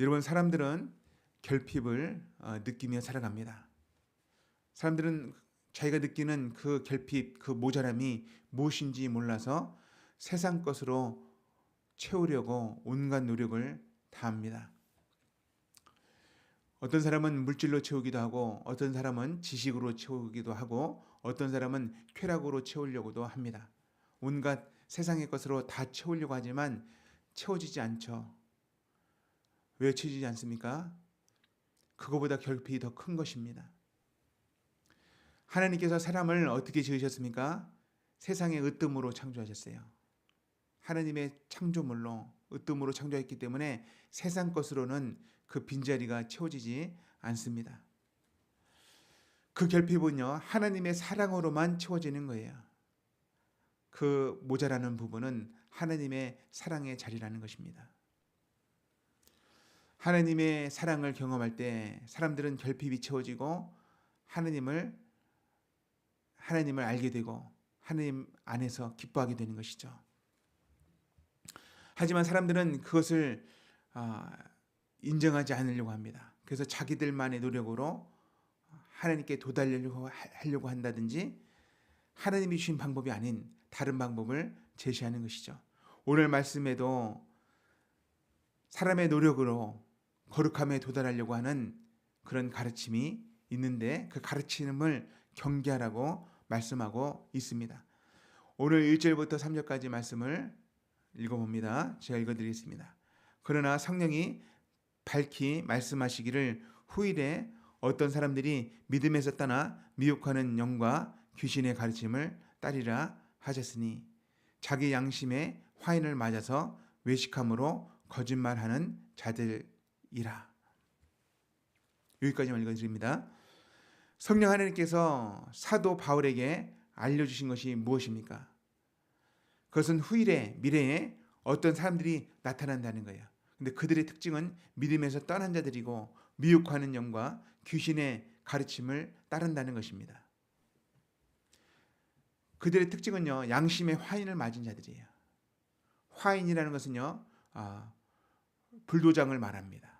여러분 사람들은 결핍을 어, 느끼며 살아갑니다. 사람들은 자기가 느끼는 그 결핍, 그 모자람이 무엇인지 몰라서 세상 것으로 채우려고 온갖 노력을 다합니다. 어떤 사람은 물질로 채우기도 하고 어떤 사람은 지식으로 채우기도 하고 어떤 사람은 쾌락으로 채우려고도 합니다. 온갖 세상의 것으로 다 채우려고 하지만 채워지지 않죠. 왜 채워지지 않습니까? 그거보다 결핍이 더 큰 것입니다. 하나님께서 사람을 어떻게 지으셨습니까? 세상의 으뜸으로 창조하셨어요. 하나님의 창조물로 으뜸으로 창조했기 때문에 세상 것으로는 그 빈자리가 채워지지 않습니다. 그 결핍은요, 하나님의 사랑으로만 채워지는 거예요. 그 모자라는 부분은 하나님의 사랑의 자리라는 것입니다. 하나님의 사랑을 경험할 때 사람들은 결핍이 채워지고 하나님을 하나님을 알게 되고 하나님 안에서 기뻐하게 되는 것이죠. 하지만 사람들은 그것을 아, 인정하지 않으려고 합니다. 그래서 자기들만의 노력으로 하나님께 도달하려고 하려고 한다든지 하나님이 주신 방법이 아닌 다른 방법을 제시하는 것이죠. 오늘 말씀에도 사람의 노력으로 거룩함에 도달하려고 하는 그런 가르침이 있는데 그 가르침을 경계하라고 말씀하고 있습니다. 오늘 1절부터 3절까지 말씀을 읽어봅니다. 제가 읽어드리겠습니다. 그러나 성령이 밝히 말씀하시기를 후일에 어떤 사람들이 믿음에서 떠나 미혹하는 영과 귀신의 가르침을 따리라 하셨으니 자기 양심에 화인을 맞아서 외식함으로 거짓말하는 자들 이라. 여기까지만 읽어드립니다. 성령 하나님께서 사도 바울에게 알려주신 것이 무엇입니까? 그것은 후일에 미래에 어떤 사람들이 나타난다는 거예요. 근데 그들의 특징은 믿음에서 떠난 자들이고 미혹하는 영과 귀신의 가르침을 따른다는 것입니다. 그들의 특징은요 양심의 화인을 맞은 자들이에요. 화인이라는 것은요 아, 불도장을 말합니다.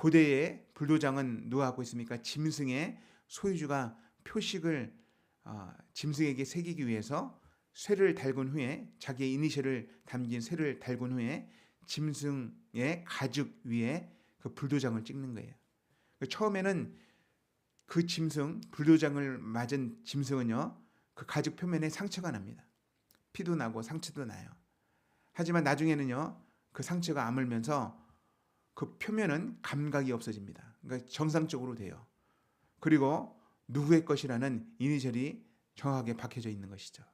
고대의 불도장은 누가 갖고 있습니까? 짐승의 소유주가 표식을 어, 짐승에게 새기기 위해서 쇠를 달군 후에 자기의 이니셜을 담긴 쇠를 달군 후에 짐승의 가죽 위에 그 불도장을 찍는 거예요. 그 처음에는 그 짐승 불도장을 맞은 짐승은요 그 가죽 표면에 상처가 납니다. 피도 나고 상처도 나요. 하지만 나중에는요 그 상처가 아물면서 그 표면은 감각이 없어집니다. 그러니까 정상적으로 돼요. 그리고 누구의 것이라는 이니셜이 정확하게 박혀져 있는 것이죠.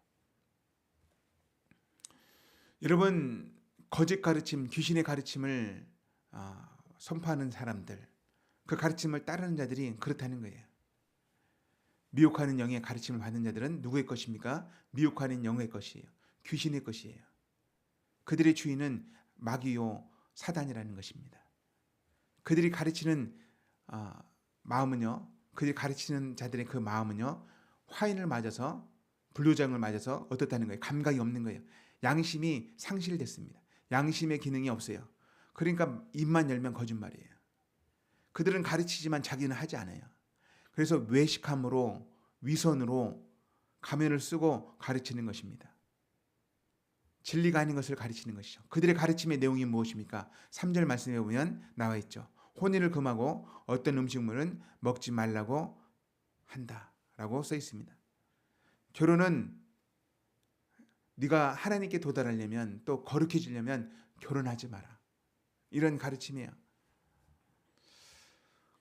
여러분 거짓 가르침, 귀신의 가르침을 아, 선포하는 사람들, 그 가르침을 따르는 자들이 그렇다는 거예요. 미혹하는 영의 가르침을 받는 자들은 누구의 것입니까? 미혹하는 영의 것이에요. 귀신의 것이에요. 그들의 주인은 마귀요 사단이라는 것입니다. 그들이 가르치는 아, 마음은요, 그들이 가르치는 자들의 그 마음은요, 화인을 맞아서 불로장을 맞아서 어떻다는 거예요? 감각이 없는 거예요. 양심이 상실됐습니다. 양심의 기능이 없어요. 그러니까 입만 열면 거짓말이에요. 그들은 가르치지만 자기는 하지 않아요. 그래서 외식함으로 위선으로 가면을 쓰고 가르치는 것입니다. 진리가 아닌 것을 가르치는 것이죠. 그들의 가르침의 내용이 무엇입니까? 3절 말씀에 보면 나와 있죠. 혼인을 금하고 어떤 음식물은 먹지 말라고 한다라고 써 있습니다. 결혼은 네가 하나님께 도달하려면 또 거룩해지려면 결혼하지 마라. 이런 가르침이에요.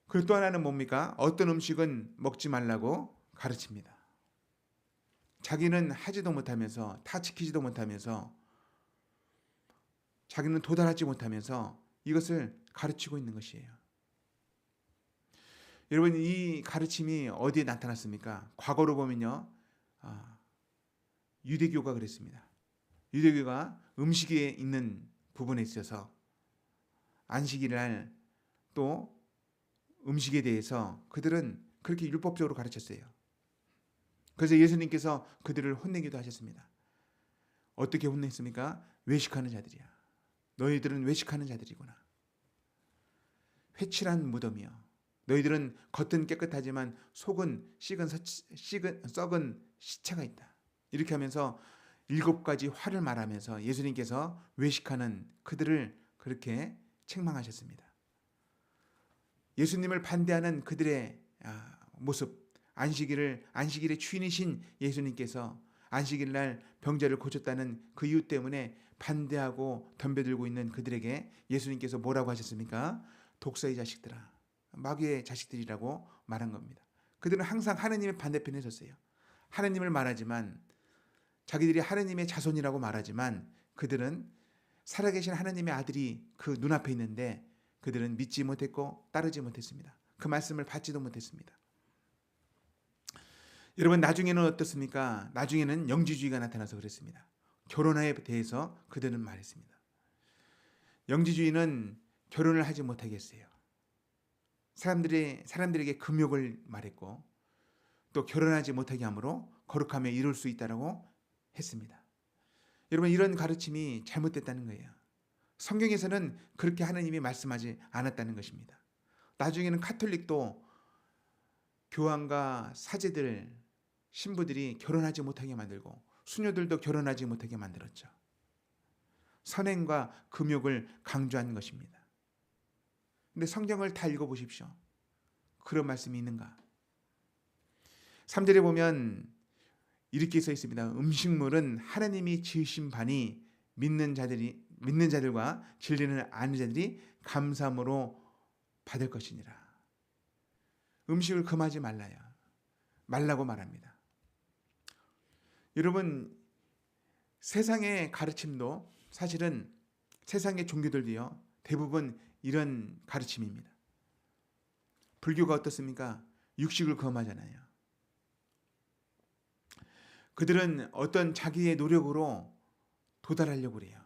그리고 또 하나는 뭡니까? 어떤 음식은 먹지 말라고 가르칩니다. 자기는 하지도 못하면서 다 지키지도 못하면서 자기는 도달하지 못하면서 이것을 가르치고 있는 것이에요. 여러분 이 가르침이 어디에 나타났습니까? 과거로 보면요, 아, 유대교가 그랬습니다. 유대교가 음식에 있는 부분에 있어서 안식일날 또 음식에 대해서 그들은 그렇게 율법적으로 가르쳤어요. 그래서 예수님께서 그들을 혼내기도 하셨습니다. 어떻게 혼냈습니까? 외식하는 자들이야. 너희들은 외식하는 자들이구나. 회칠한 무덤이요. 너희들은 겉은 깨끗하지만 속은 식은, 서, 식은 썩은 시체가 있다. 이렇게 하면서 일곱 가지 화를 말하면서 예수님께서 외식하는 그들을 그렇게 책망하셨습니다. 예수님을 반대하는 그들의 아, 모습, 안식일을 안식일의 주인이신 예수님께서 안식일 날 병자를 고쳤다는 그 이유 때문에 반대하고 덤벼들고 있는 그들에게 예수님께서 뭐라고 하셨습니까? 독사의 자식들아, 마귀의 자식들이라고 말한 겁니다. 그들은 항상 하느님의 반대편에 섰어요. 하느님을 말하지만 자기들이 하느님의 자손이라고 말하지만 그들은 살아계신 하느님의 아들이 그 눈앞에 있는데 그들은 믿지 못했고 따르지 못했습니다. 그 말씀을 받지도 못했습니다. 여러분 나중에는 어떻습니까? 나중에는 영지주의가 나타나서 그랬습니다. 결혼에 대해서 그들은 말했습니다. 영지주의는 결혼을 하지 못하게 했어요. 사람들이 사람들에게 금욕을 말했고 또 결혼하지 못하게 함으로 거룩함에 이룰 수 있다라고 했습니다. 여러분 이런 가르침이 잘못됐다는 거예요. 성경에서는 그렇게 하나님이 말씀하지 않았다는 것입니다. 나중에는 카톨릭도 교황과 사제들 신부들이 결혼하지 못하게 만들고 수녀들도 결혼하지 못하게 만들었죠. 선행과 금욕을 강조한 것입니다. 근데 성경을 다 읽어 보십시오. 그런 말씀이 있는가? 3절에 보면 이렇게 써 있습니다. 음식물은 하나님이 지으신 바니 믿는 자들이 믿는 자들과 진리는 아는 자들이 감사함으로 받을 것이니라. 음식을 금하지 말라요. 말라고 말합니다. 여러분 세상의 가르침도 사실은 세상의 종교들도요 대부분 이런 가르침입니다. 불교가 어떻습니까? 육식을 금하잖아요. 그들은 어떤 자기의 노력으로 도달하려고 그래요.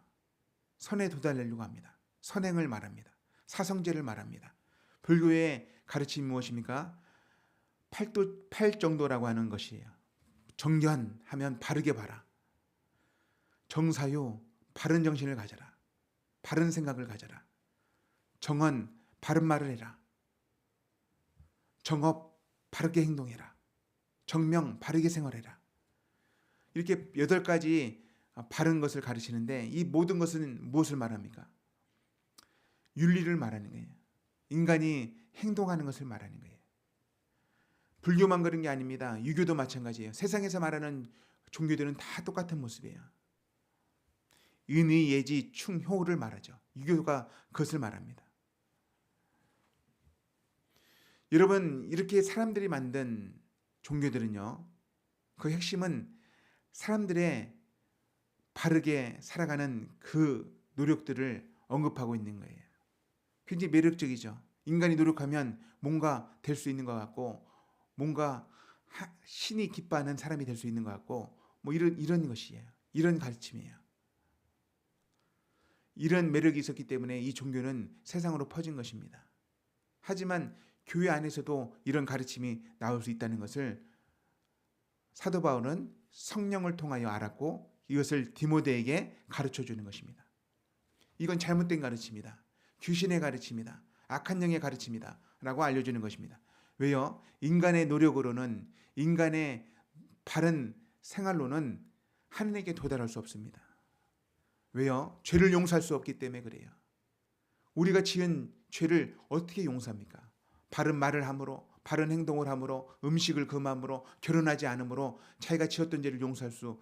선에 도달하려고 합니다. 선행을 말합니다. 사성제를 말합니다. 불교의 가르침이 무엇입니까? 팔도 팔 정도라고 하는 것이에요. 정견 하면 바르게 봐라. 정사요 바른 정신을 가져라. 바른 생각을 가져라. 정언 바른 말을 해라. 정업 바르게 행동해라. 정명 바르게 생활해라. 이렇게 여덟 가지 바른 것을 가르치는데 이 모든 것은 무엇을 말합니까? 윤리를 말하는 거예요. 인간이 행동하는 것을 말하는 거예요. 불교만 그런 게 아닙니다. 유교도 마찬가지예요. 세상에서 말하는 종교들은 다 똑같은 모습이에요. 은의, 예지, 충, 효를 말하죠. 유교가 그것을 말합니다. 여러분 이렇게 사람들이 만든 종교들은요. 그 핵심은 사람들의 바르게 살아가는 그 노력들을 언급하고 있는 거예요. 굉장히 매력적이죠. 인간이 노력하면 뭔가 될 수 있는 것 같고 뭔가 신이 기뻐하는 사람이 될 수 있는 것 같고 뭐 이런 이런 것이에요. 이런 가르침이에요. 이런 매력이 있었기 때문에 이 종교는 세상으로 퍼진 것입니다. 하지만 교회 안에서도 이런 가르침이 나올 수 있다는 것을 사도 바울은 성령을 통하여 알았고 이것을 디모데에게 가르쳐 주는 것입니다. 이건 잘못된 가르침이다. 귀신의 가르침이다. 악한 영의 가르침이다. 라고 알려주는 것입니다. 왜요? 인간의 노력으로는 인간의 바른 생활로는 하느님께 도달할 수 없습니다. 왜요? 죄를 용서할 수 없기 때문에 그래요. 우리가 지은 죄를 어떻게 용서합니까? 바른 말을 함으로, 바른 행동을 함으로, 음식을 금함으로, 결혼하지 않음으로 자기가 지었던 죄를 용서할 수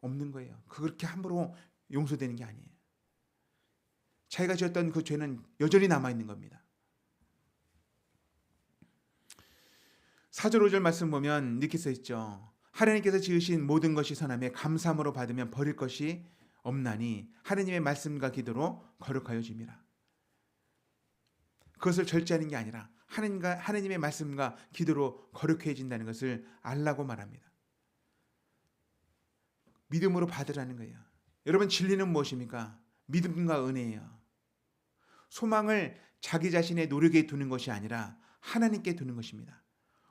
없는 거예요. 그렇게 함부로 용서되는 게 아니에요. 자기가 지었던 그 죄는 여전히 남아 있는 겁니다. 4절 5절 말씀 보면 이렇게 써 있죠. 하나님께서 지으신 모든 것이 선함에 감사함으로 받으면 버릴 것이 없나니 하나님의 말씀과 기도로 거룩하여 짐이라. 그것을 절제하는 게 아니라 하나님과 하나님의 말씀과 기도로 거룩해진다는 것을 알라고 말합니다. 믿음으로 받으라는 거예요. 여러분 진리는 무엇입니까? 믿음과 은혜예요. 소망을 자기 자신의 노력에 두는 것이 아니라 하나님께 두는 것입니다.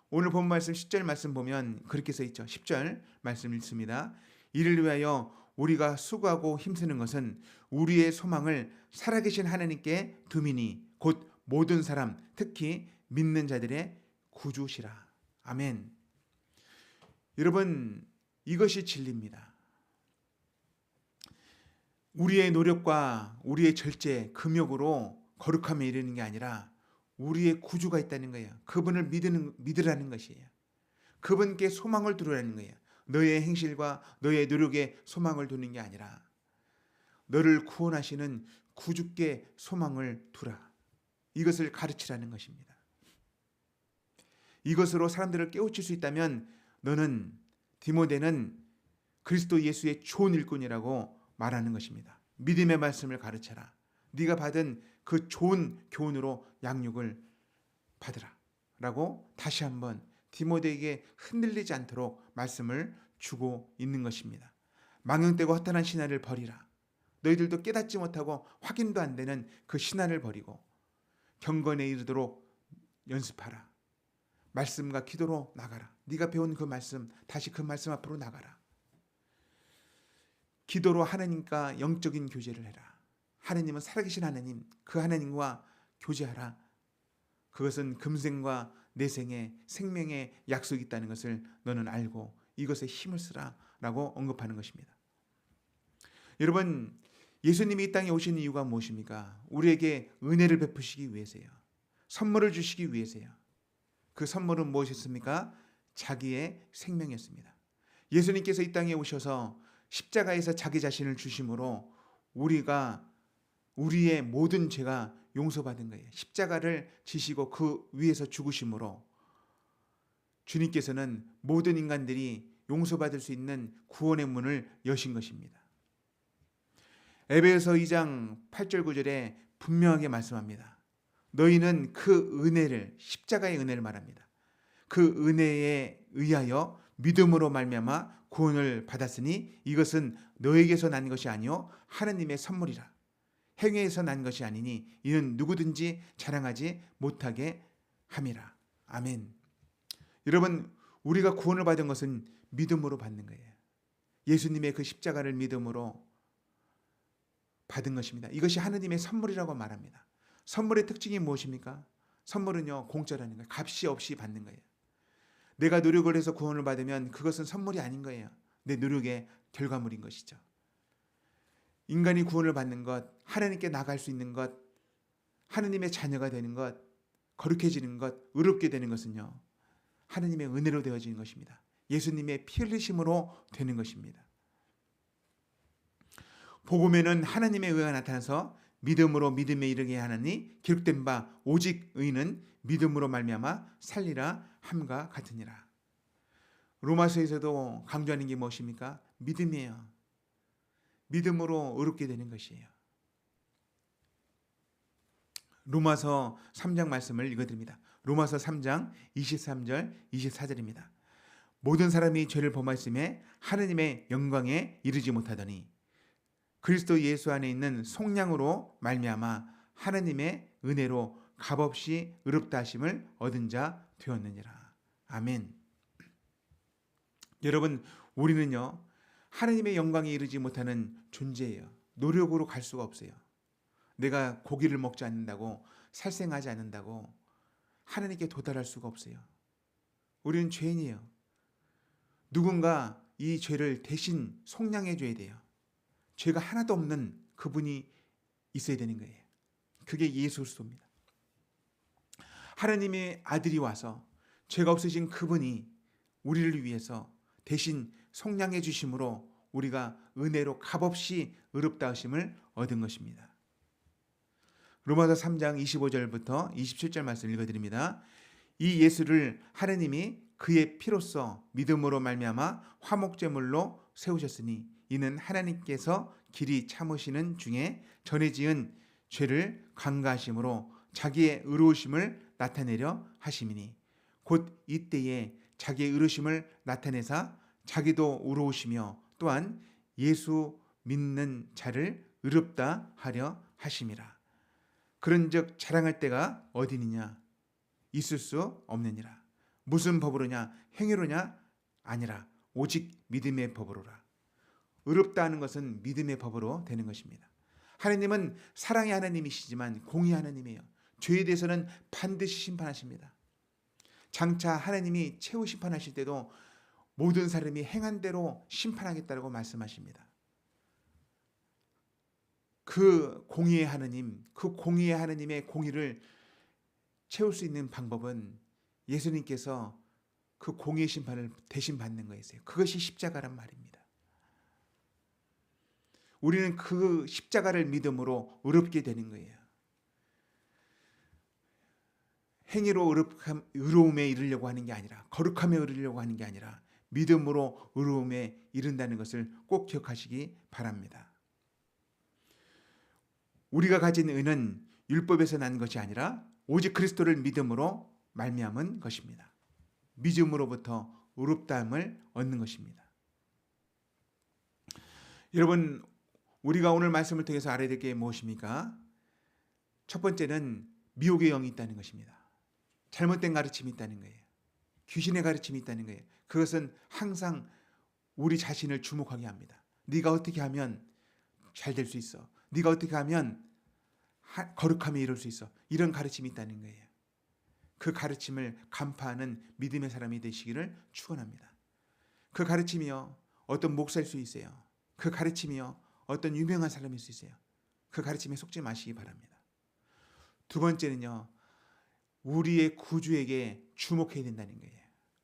오늘 본 말씀 10절 말씀 보면 그렇게 써 있죠. 10절 말씀 읽습니다. 이를 위하여 우리가 수고하고 힘쓰는 것은 우리의 소망을 살아계신 하나님께 두미니 곧 모든 사람 특히 믿는 자들의 구주시라. 아멘. 여러분 이것이 진리입니다. 우리의 노력과 우리의 절제, 금욕으로 거룩함에 이르는 게 아니라 우리의 구주가 있다는 거예요. 그분을 믿으는 믿으라는 것이에요. 그분께 소망을 두라는 거예요. 너의 행실과 너의 노력에 소망을 두는 게 아니라 너를 구원하시는 구주께 소망을 두라. 이것을 가르치라는 것입니다. 이것으로 사람들을 깨우칠 수 있다면 너는 디모데는 그리스도 예수의 좋은 일꾼이라고 말하는 것입니다. 믿음의 말씀을 가르쳐라. 네가 받은 그 좋은 교훈으로 양육을 받으라. 라고 다시 한번 디모데에게 흔들리지 않도록 말씀을 주고 있는 것입니다. 망령되고 허탄한 신화를 버리라. 너희들도 깨닫지 못하고 확인도 안 되는 그 신화를 버리고 경건에 이르도록 연습하라. 말씀과 기도로 나가라. 네가 배운 그 말씀 다시 그 말씀 앞으로 나가라. 기도로 하나님과 영적인 교제를 해라. 하나님은 살아계신 하나님, 그 하나님과 교제하라. 그것은 금생과 내생의 생명의 약속이 있다는 것을 너는 알고 이것에 힘을 쓰라라고 언급하는 것입니다. 여러분, 예수님이 이 땅에 오신 이유가 무엇입니까? 우리에게 은혜를 베푸시기 위해서요. 선물을 주시기 위해서요. 그 선물은 무엇이었습니까? 자기의 생명이었습니다. 예수님께서 이 땅에 오셔서 십자가에서 자기 자신을 주심으로 우리가 우리의 모든 죄가 용서받은 거예요. 십자가를 지시고 그 위에서 죽으심으로 주님께서는 모든 인간들이 용서받을 수 있는 구원의 문을 여신 것입니다. 에베소 2장 8절 9절에 분명하게 말씀합니다. 너희는 그 은혜를 십자가의 은혜를 말합니다. 그 은혜에 의하여 믿음으로 말미암아 구원을 받았으니 이것은 너에게서 난 것이 아니요 하나님의 선물이라. 행위에서 난 것이 아니니 이는 누구든지 자랑하지 못하게 함이라. 아멘. 여러분 우리가 구원을 받은 것은 믿음으로 받는 거예요. 예수님의 그 십자가를 믿음으로 받은 것입니다. 이것이 하느님의 선물이라고 말합니다. 선물의 특징이 무엇입니까? 선물은요 공짜라는 거예요. 값이 없이 받는 거예요. 내가 노력을 해서 구원을 받으면 그것은 선물이 아닌 거예요. 내 노력의 결과물인 것이죠. 인간이 구원을 받는 것, 하나님께 나갈 수 있는 것, 하느님의 자녀가 되는 것, 거룩해지는 것, 의롭게 되는 것은요. 하느님의 은혜로 되어지는 것입니다. 예수님의 피 흘리심으로 되는 것입니다. 복음에는 하나님의 의가 나타나서 믿음으로 믿음에 이르게 하나니 기록된 바 오직 의는 믿음으로 말미암아 살리라 함과 같으니라. 로마서에서도 강조하는 게 무엇입니까? 믿음이에요. 믿음으로 의롭게 되는 것이에요. 로마서 3장 말씀을 읽어드립니다. 로마서 3장 23절 24절입니다. 모든 사람이 죄를 범하였음에 하느님의 영광에 이르지 못하더니 그리스도 예수 안에 있는 속량으로 말미암아 하느님의 은혜로 값없이 의롭다 하심을 얻은 자 되었느니라. 아멘. 여러분 우리는요 하느님의 영광에 이르지 못하는 존재예요. 노력으로 갈 수가 없어요. 내가 고기를 먹지 않는다고 살생하지 않는다고 하나님께 도달할 수가 없어요. 우리는 죄인이에요. 누군가 이 죄를 대신 속량해 줘야 돼요. 죄가 하나도 없는 그분이 있어야 되는 거예요. 그게 예수 그리스도입니다. 하나님의 아들이 와서 죄가 없으신 그분이 우리를 위해서 대신 속량해 주심으로 우리가 은혜로 값없이 의롭다 하심을 얻은 것입니다. 로마서 3장 25절부터 27절 말씀 읽어 드립니다. 이 예수를 하나님이 그의 피로써 믿음으로 말미암아 화목제물로 세우셨으니 이는 하나님께서 길이 참으시는 중에 전에 지은 죄를 강가하심으로 자기의 의로우심을 나타내려 하심이니 곧 이때에 자기의 의로우심을 나타내사 자기도 의로우시며 또한 예수 믿는 자를 의롭다 하려 하심이라. 그런즉 자랑할 때가 어디느냐 있을 수 없느니라. 무슨 법으로냐 행위로냐 아니라 오직 믿음의 법으로라. 의롭다 하는 것은 믿음의 법으로 되는 것입니다. 하나님은 사랑의 하나님이시지만 공의 하나님이에요. 죄에 대해서는 반드시 심판하십니다. 장차 하나님이 최후 심판하실 때도 모든 사람이 행한 대로 심판하겠다고 말씀하십니다. 그 공의의 하느님, 그 공의의 하느님의 공의를 채울 수 있는 방법은 예수님께서 그 공의의 심판을 대신 받는 거였어요. 그것이 십자가란 말입니다. 우리는 그 십자가를 믿음으로 의롭게 되는 거예요. 행위로 의롭함, 의로움에 이르려고 하는 게 아니라 거룩함에 이르려고 하는 게 아니라 믿음으로 의로움에 이른다는 것을 꼭 기억하시기 바랍니다. 우리가 가진 의는 율법에서 난 것이 아니라 오직 그리스도를 믿음으로 말미암은 것입니다. 믿음으로부터 의롭다함을 얻는 것입니다. 여러분 우리가 오늘 말씀을 통해서 알아야 될 게 무엇입니까? 첫 번째는 미혹의 영이 있다는 것입니다. 잘못된 가르침이 있다는 거예요. 귀신의 가르침이 있다는 거예요. 그것은 항상 우리 자신을 주목하게 합니다. 네가 어떻게 하면 잘 될 수 있어. 네가 어떻게 하면 하, 거룩함에 이룰 수 있어. 이런 가르침이 있다는 거예요. 그 가르침을 간파하는 믿음의 사람이 되시기를 축원합니다. 그 가르침이요 어떤 목사일 수 있어요. 그 가르침이요 어떤 유명한 사람일 수 있어요. 그 가르침에 속지 마시기 바랍니다. 두 번째는요 우리의 구주에게 주목해야 된다는 거예요.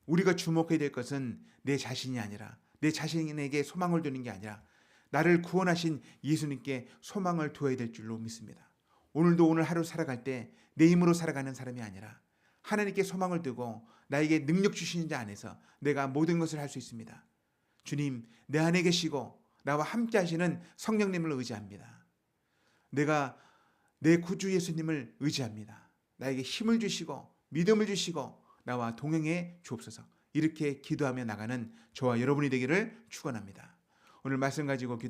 우리가 주목해야 될 것은 내 자신이 아니라 내 자신에게 소망을 두는 게 아니라 나를 구원하신 예수님께 소망을 두어야 될 줄로 믿습니다. 오늘도 오늘 하루 살아갈 때 내 힘으로 살아가는 사람이 아니라 하나님께 소망을 두고 나에게 능력 주시는 자 안에서 내가 모든 것을 할 수 있습니다. 주님, 내 안에 계시고 나와 함께 하시는 성령님을 의지합니다. 내가 내 구주 예수님을 의지합니다. 나에게 힘을 주시고 믿음을 주시고 나와 동행해 주옵소서. 이렇게 기도하며 나가는 저와 여러분이 되기를 축원합니다. 오늘 말씀 가지고 기도